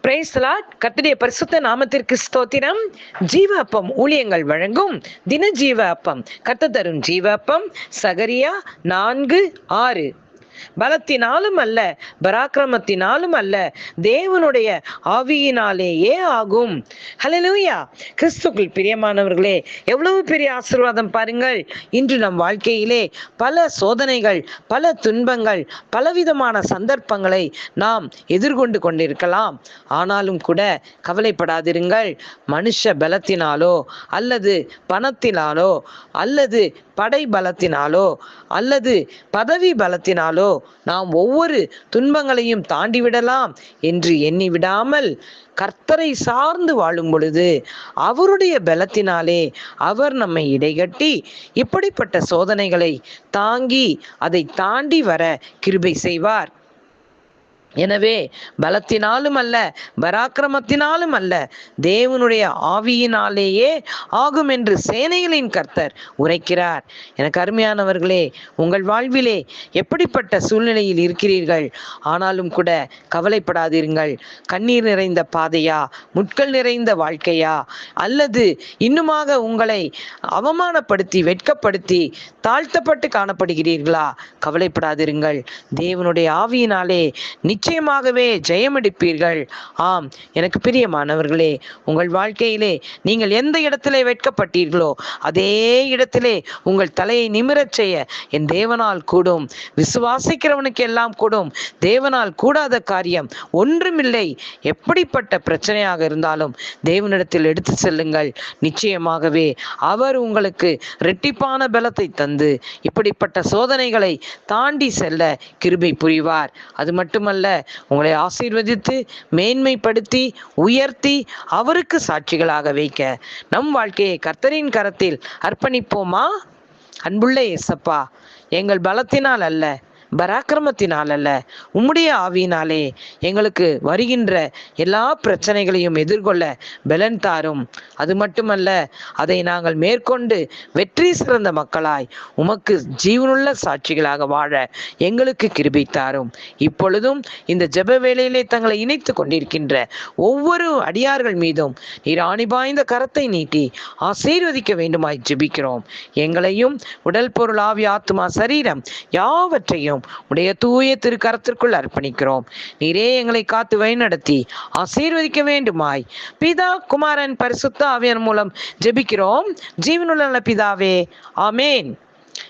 பிரைஸ்லாட் கர்த்தருடைய பரிசுத்த நாமத்திற்கு ஸ்தோத்திரம். ஜீவ அப்பம் ஊழியங்கள் வழங்கும் தின ஜீவ அப்பம் கத்து தரும் ஜீவ அப்பம் சகரியா நான்கு ஆறு. பலத்தினாலும் அல்ல பராக்கிரமத்தினாலும் அல்ல தேவனுடைய ஆவியினாலேயே ஆகும். ஹலலூயா கிறிஸ்துக்குள் பிரியமானவர்களே எவ்வளவு பெரிய ஆசீர்வாதம் பாருங்கள். இன்று நம் வாழ்க்கையிலே பல சோதனைகள் பல துன்பங்கள் பலவிதமான சந்தர்ப்பங்களை நாம் எதிர்கொண்டு கொண்டிருக்கலாம். ஆனாலும் கூட கவலைப்படாதிருங்கள். மனுஷ பலத்தினாலோ அல்லது பணத்தினாலோ அல்லது படை பலத்தினாலோ அல்லது பதவி பலத்தினாலோ நாம் ஒவ்வொரு துன்பங்களையும் தாண்டி விடலாம் என்று எண்ணி விடாமல் கர்த்தரை சார்ந்து வாழும் பொழுது அவருடைய பலத்தினாலே அவர் நம்மை இடைகட்டி இப்படிப்பட்ட சோதனைகளை தாங்கி அதை தாண்டி வர கிருபை செய்வார். எனவே பலத்தினாலும் அல்ல பராக்கிரமத்தினாலும் அல்ல தேவனுடைய ஆவியினாலேயே ஆகும் என்று சேனைகளின் கர்த்தர் உரைக்கிறார். எனக்கு அருமையானவர்களே உங்கள் வாழ்விலே எப்படிப்பட்ட சூழ்நிலையில் இருக்கிறீர்கள்? ஆனாலும் கூட கவலைப்படாதீர்கள். கண்ணீர் நிறைந்த பாதையா? முட்கள் நிறைந்த வாழ்க்கையா? அல்லது இன்னுமாக உங்களை அவமானப்படுத்தி வெட்கப்படுத்தி தாழ்த்தப்பட்டு காணப்படுகிறீர்களா? கவலைப்படாதிருங்கள். தேவனுடைய ஆவியினாலே நிச்சயமாகவே ஜெயமெடுப்பீர்கள். ஆம் எனக்கு பிரியமானவர்களே உங்கள் வாழ்க்கையிலே நீங்கள் எந்த இடத்திலே வெட்கப்பட்டீர்களோ அதே இடத்திலே உங்கள் தலையை நிமிரச் செய்ய என் தேவனால் கூடும். விசுவாசிக்கிறவனுக்கு எல்லாம் கூடும். தேவனால் கூடாத காரியம் ஒன்றுமில்லை. எப்படிப்பட்ட பிரச்சனையாக இருந்தாலும் தேவனிடத்தில் எடுத்து செல்லுங்கள். நிச்சயமாகவே அவர் உங்களுக்கு ரெட்டிப்பான பலத்தை தந்து இப்படிப்பட்ட சோதனைகளை தாண்டி செல்ல கிருபை புரிவார். அது மட்டுமல்ல உங்களை ஆசீர்வதித்து மேன்மைப்படுத்தி உயர்த்தி அவருக்கு சாட்சிகளாக வைக்க. நம் வாழ்க்கையை கர்த்தரின் கரத்தில் அர்ப்பணிப்போமா? அன்புள்ள எசப்பா எங்கள் பலத்தினால் அல்ல. பராக்கிரமத்தினால் அல்ல உம்முடைய ஆவியினாலே எங்களுக்கு வருகின்ற எல்லா பிரச்சனைகளையும் எதிர்கொள்ள பலன் தாரும். அது மட்டுமல்ல அதை நாங்கள் மேற்கொண்டு வெற்றி சிறந்த மக்களாய் உமக்கு ஜீவனுள்ள சாட்சிகளாக வாழ எங்களுக்கு கிருபி தாரும். இப்பொழுதும் இந்த ஜெப வேலையிலே தங்களை இணைத்து கொண்டிருக்கின்ற ஒவ்வொரு அடியார்கள் மீதும் நீர் ஆணிபாய்ந்த கரத்தை நீட்டி ஆசீர்வதிக்க வேண்டுமாய் ஜெபிக்கிறோம். எங்களையும் உடல் பொருள் ஆவி ஆத்மா சரீரம் யாவற்றையும் உடைய தூய திருக்கரத்திற்குள் அர்ப்பணிக்கிறோம். நீரே எங்களை காத்து வழிநடத்தி ஆசீர்வதிக்க வேண்டுமாய். பிதா குமாரன் பரிசுத்த ஆவியன் மூலம் ஜெபிக்கிறோம். ஜீவனுள்ள பிதாவே ஆமேன்.